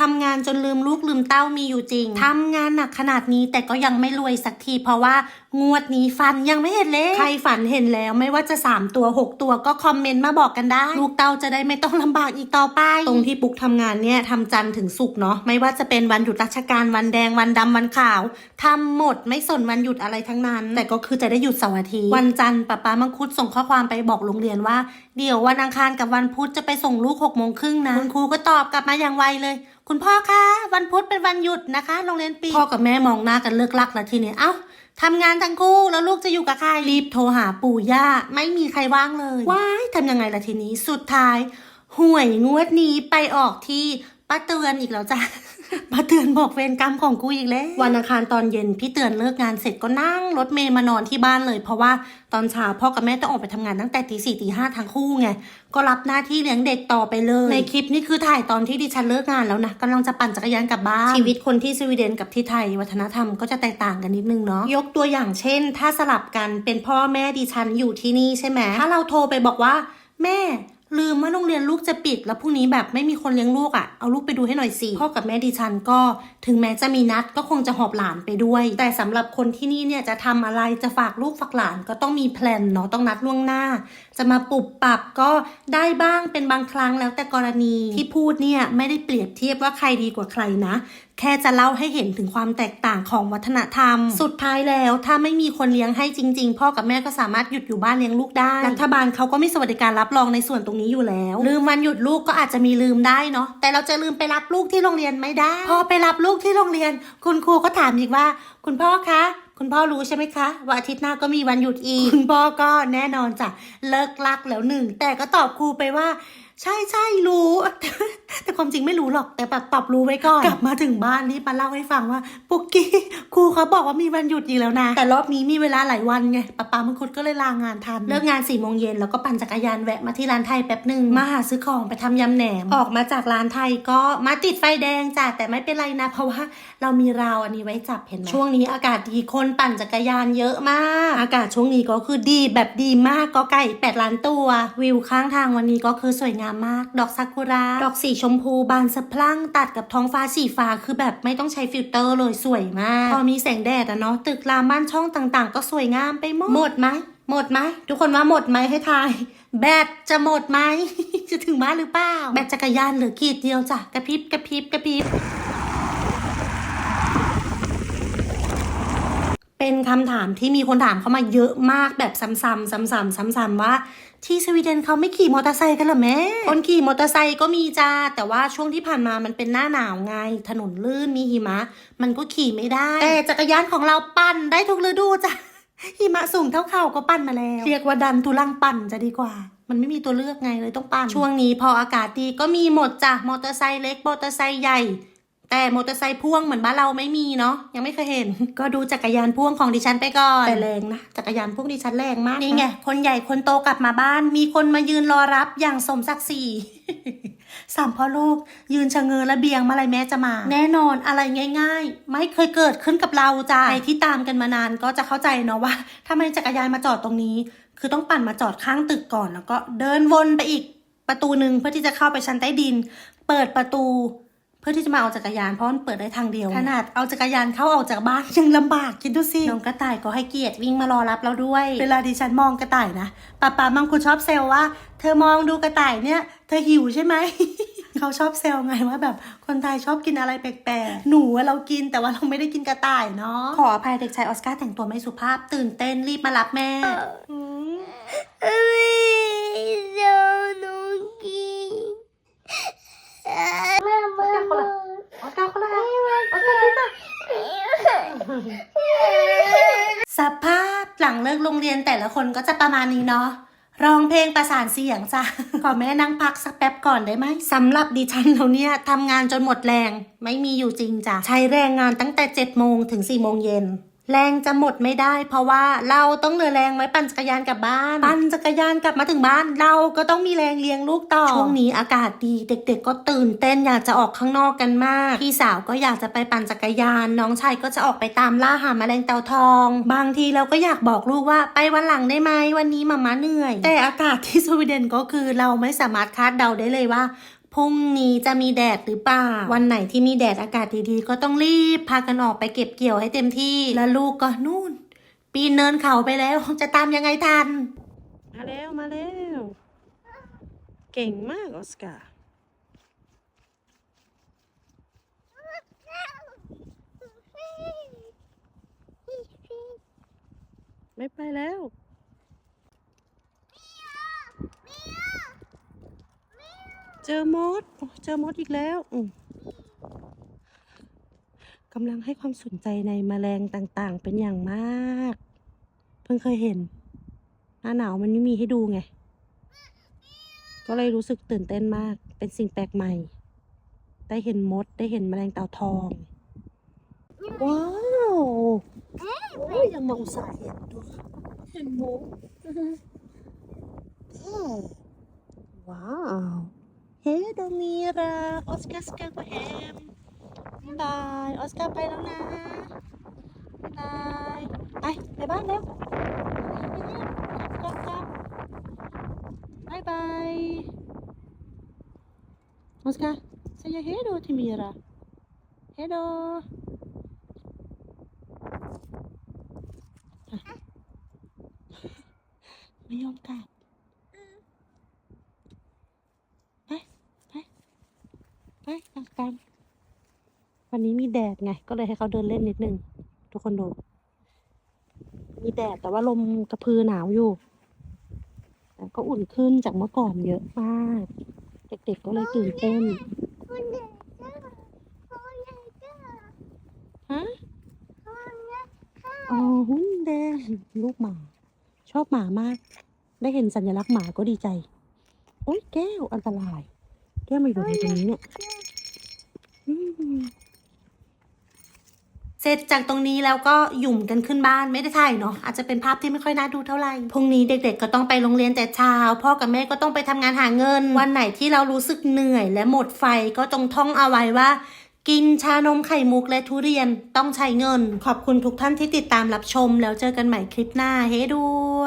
ทำงานจนลืมลูกลืมเต้ามีอยู่จริงทำงานหนักขนาดนี้แต่ก็ยังไม่รวยสักทีเพราะว่า งวดนี้ฟันยังไม่เห็นเลย ใครฝันเห็นแล้วไม่ว่าจะ 3 ตัว 6 ตัวก็คอมเมนต์มาบอกกันได้ ลูกเต้าจะได้ไม่ต้องลำบากอีกต่อไป ตรงที่ปุ๊กทำงานเนี่ยทำจันทร์ถึงศุกร์เนาะไม่ว่าจะเป็นวันหยุดราชการวันแดงวันดำวันขาวทำหมดไม่สนวันหยุดอะไรทั้งนั้น แต่ก็คือจะได้หยุดเสาร์อาทิตย์วันจันทร์ป้าป้ามังคุดส่งข้อความไปบอกโรงเรียนว่า เดี๋ยววันอังคารกับวันพุธจะไปส่งลูกหกโมงครึ่งนะคุณครูก็ตอบกลับมาอย่างไวเลยคุณพ่อคะ วันพุธเป็นวันหยุดนะคะ โรงเรียนปิดพ่อกับแม่มองหน้ากันเลิกลักแล้วทีเนี้ยเอ้า ทำงานทั้งคู่แล้วลูกจะอยู่กับใครรีบโทรหาปู่ย่าไม่มีใครว่างเลยว้ายทำยังไงล่ะทีนี้สุดท้าย ห่วยงวดนี้ไปออกที่ป้าเตือนอีกแล้วจ้ะ ป้าเตือนบอกเวรกรรมของกูอีกแล้ววันอังคารตอนเย็นพี่เตือนเลิกงานเสร็จก็นั่งรถเมย์มานอนที่บ้านเลย เพราะว่าตอนเช้าพ่อกับแม่ต้องออกไปทำงานตั้งแต่ตีสี่ตีห้าทั้งคู่ไงก็รับหน้าที่เลี้ยงเด็กต่อไปเลย ในคลิปนี่คือถ่ายตอนที่ดิฉันเลิกงานแล้วนะกำลังจะปั่นจักรยานกลับบ้านชีวิตคนที่สวีเดนกับที่ไทย วัฒนธรรมก็จะแตกต่างกันนิดนึงเนาะยกตัวอย่างเช่น ถ้าสลับกันเป็นพ่อแม่ดิฉันอยู่ที่นี่ใช่ไหมถ้าเราโทรไปบอกว่า แม่ ลืมว่าโรงเรียนลูกจะปิด แล้วพรุ่งนี้แบบไม่มีคนเลี้ยงลูกอะ่ะ เอาลูกไปดูให้หน่อยสิพ่อกับแม่ดิฉันก็ถึงแม้จะมีนัดก็คงจะหอบหลานไปด้วย แต่สำหรับคนที่นี่เนี่ยจะทำอะไรจะฝากลูกฝากหลานก็ต้องมีแพลนเนาะต้องนัดล่วงหน้า จะมาปรับปรับก็ได้บ้างเป็นบางครั้งแล้วแต่กรณีที่พูดเนี่ยไม่ได้เปรียบเทียบว่าใครดีกว่าใครนะ แค่จะเล่าให้เห็นถึงความแตกต่างของวัฒนธรรม สุดท้ายแล้วถ้าไม่มีคนเลี้ยงให้จริง ๆ พ่อกับแม่ก็สามารถหยุดอยู่บ้านเลี้ยงลูกได้ รัฐบาลเขาก็มีสวัสดิการรับรองในส่วนตรงนี้อยู่แล้ว ลืมวันหยุดลูกก็อาจจะมีลืมได้เนาะแต่เราจะลืมไปรับลูกที่โรงเรียนไม่ได้ พอไปรับลูกที่โรงเรียน คุณครูก็ถามอีกว่า คุณพ่อคะคุณพ่อรู้ใช่ไหมคะว่าอาทิตย์หน้าก็มีวันหยุดอีก คุณพ่อก็แน่นอนจ้ะเลิกลักแล้วหนึ่ง แต่ก็ตอบครูไปว่า ใช่ใช่รู้ แต่ความจริงไม่รู้หรอกแต่แบบตอบรู้ไว้ก่อนกลับมาถึงบ้านรีบมาเล่าให้ฟังว่าปุกกี้ครูเขาบอกว่ามีวันหยุดอีกแล้วนะ แต่รอบนี้มีเวลาหลายวันไงป้าปามังคุดก็เลยลางานทันเลิกงานสี่โมงเย็นแล้วก็ปั่นจักรยานแวะมาที่ร้านไทยแป๊บหนึ่งมาหาซื้อของไปทำยำแหนมออกมาจากร้านไทยก็มาติดไฟแดงจ้ะแต่ไม่เป็นไรนะ เพราะว่าเรามีราวอันนี้ไว้จับเห็นไหมช่วงนี้อากาศดีคนปั่นจักรยานเยอะมาก อากาศช่วงนี้ก็คือดีแบบดีมากก็ไก่แปดล้านตัว วิวข้างทางวันนี้ก็คือสวยงามมาก ดอกซากุระ ดอกสีชมพูบานสะพรั่งตัดกับท้องฟ้าสีฟ้าคือแบบไม่ต้องใช้ฟิลเตอร์เลยสวยมาก พอมีแสงแดดอะเนาะตึกรามบ้านช่องต่างๆ ก็สวยงามไปหมด หมดไหมหมดไหมทุกคนว่าหมดไหมให้ทาย แบตจะหมดไหม จะถึงบ้านหรือเปล่า แบตจักรยานเหลือขีดเดียวจ้ะกระพริบกระพริบกระพริบเป็นคำถามที่มีคนถามเข้ามาเยอะมากแบบซ้ำๆซ้ำๆซ้ำๆว่า ที่สวีเดนเขาไม่ขี่มอเตอร์ไซค์กันเหรอแม่ คนขี่มอเตอร์ไซค์ก็มีจ้า แต่ว่าช่วงที่ผ่านมามันเป็นหน้าหนาวไง ถนนลื่นมีหิมะ มันก็ขี่ไม่ได้ แต่จักรยานของเราปั่นได้ทุกฤดูจ้ะ หิมะสูงเท่าเข่าก็ปั่นมาแล้ว เรียกว่าดันทุลังปั่นจะดีกว่ามันไม่มีตัวเลือกไงเลยต้องปั่น ช่วงนี้พออากาศดีก็มีหมดจ้ะ มอเตอร์ไซค์เล็ก มอเตอร์ไซค์ใหญ่ แต่มอเตอร์ไซค์พ่วงเหมือนบ้านเราไม่มีเนาะยังไม่เคยเห็น ก็ดูจักรยานพ่วงของดิฉันไปก่อนแต่แรงนะจักรยานพ่วงดิฉันแรงมากนี่ไงคนใหญ่คนโตกลับมาบ้าน มีคนมายืนรอรับอย่างสมศักดิ์ศรีสามพ่อลูก ยืนชะเง้อและเบียงเมื่อไรแม่จะมา แน่นอนอะไรง่าย ๆ ไม่เคยเกิดขึ้นกับเราจ้าใครที่ตามกันมานานก็จะเข้าใจเนาะว่าทำไมจักรยานมาจอดตรงนี้ คือต้องปั่นมาจอดข้างตึกก่อนแล้วก็เดินวนไปอีกประตูหนึ่งเพื่อที่จะเข้าไปชั้นใต้ดิน เปิดประตู เพื่อที่จะมาเอาจักรยานเพราะมันเปิดได้ทางเดียว ขนาดเอาจักรยานเข้าออกจากบ้านยังลำบากคิดดูสิน้องกระต่ายก็ให้เกียรติวิ่งมารอรับเราด้วย เวลาดิฉันมองกระต่ายนะป้าป้ามังคุดชอบเซลว่า เธอมองดูกระต่ายเนี่ย เธอหิวใช่ไหมเขาชอบเซลไงว่าแบบคนไทยชอบกินอะไรแปลกๆ หนูอะเรากินแต่ว่าเราไม่ได้กินกระต่ายเนาะขออภัยเด็กชายออสการ์แต่งตัวไม่สุภาพตื่นเต้นรีบมารับแม่ ออสการ์คนละออสการ์คนละสภาพหลัง เลิกโรงเรียนแต่ละคนก็จะประมาณนี้เนาะร้องเพลงประสานเสียงจ้ะ ขอแม่นั่งพักสักแป๊บก่อนได้ไหมสำหรับดิฉันเราเนี่ยทำงานจนหมดแรง ไม่มีอยู่จริงจ้ะ ใช้แรงงานตั้งแต่7จ็ดโมงถึง4ี่โมงเย็น แรงจะหมดไม่ได้ เพราะว่าเราต้องเหลือแรงไว้ปั่นจักรยานกลับบ้าน ปั่นจักรยานกลับมาถึงบ้าน เราก็ต้องมีแรงเลี้ยงลูกต่อ ช่วงนี้อากาศดีเด็ก ๆ ก็ตื่นเต้นอยากจะออกข้างนอกกันมาก พี่สาวก็อยากจะไปปั่นจักรยาน น้องชายก็จะออกไปตามล่าหาแมลงเต่าทอง บางทีเราก็อยากบอกลูกว่าไปวันหลังได้ไหมวันนี้มาม่าเหนื่อย แต่อากาศที่สวีเดนก็คือเราไม่สามารถคาดเดาได้เลยว่า พรุ่งนี้จะมีแดดหรือเปล่า วันไหนที่มีแดดอากาศดีๆ ก็ต้องรีบพากันออกไปเก็บเกี่ยวให้เต็มที่ แล้วลูกก็นู่น ปีนเนินเขาไปแล้ว จะตามยังไงทัน มาแล้ว มาแล้ว เก่งมากออสการ์ไม่ไปแล้ว จอมดโอ้เจอมดอีกแล้วกำลังให้ความสนใจในแมลงต่างๆ เป็นอย่างมาก เพิ่งเคยเห็น หน้าหนาวมันไม่มีให้ดูไง ก็เลยรู้สึกตื่นเต้นมาก เป็นสิ่งแปลกใหม่ ได้เห็นมด ได้เห็นแมลงเต่าทอง ว้าวโอ้ยยังมาอุตส่าห์เห็นดูเห็นมดว้าว Hey, Domira! Oscar ka po, Em. Bye! Oscar, bye lang na. Bye! Ay, bye-bye, Leo. Oscar ka. Bye-bye! Oscar, say hello to Mira. Hello! Ah. Mayong ka. ไปกลับกัน วันนี้มีแดดไง ก็เลยให้เขาเดินเล่นนิดนึง ทุกคนดู มีแดดแต่ว่าลมกระพือหนาวอยู่แต่ก็อุ่นขึ้นจากเมื่อก่อนเยอะมาก เด็กๆก็เลยตื่นเต้นฮะอ๋อหุ้นแดงลูกหมา ชอบหมามาก ได้เห็นสัญลักษณ์หมาก็ดีใจ โอ๊ยแก้วอันตราย ก้วมาอยู่ในตรงนี้เนี่ยเสร็จจากตรงนี้แล้วก็หยุ่มกันขึ้นบ้านไม่ได้ถ่ายเนาะอาจจะเป็นภาพที่ไม่ค่อยน่าดูเท่าไหร่พรุ่งนี้เด็กๆ ก็ต้องไปโรงเรียนแต่เช้า พ่อกับแม่ก็ต้องไปทำงานหาเงิน วันไหนที่เรารู้สึกเหนื่อย และหมดไฟก็จงท่องเอาไว้ว่ากินชานมไข่มุกและทุเรียนต้องใช้เงิน ขอบคุณทุกท่านที่ติดตามรับชม แล้วเจอกันใหม่คลิปหน้า เฮ้ดัว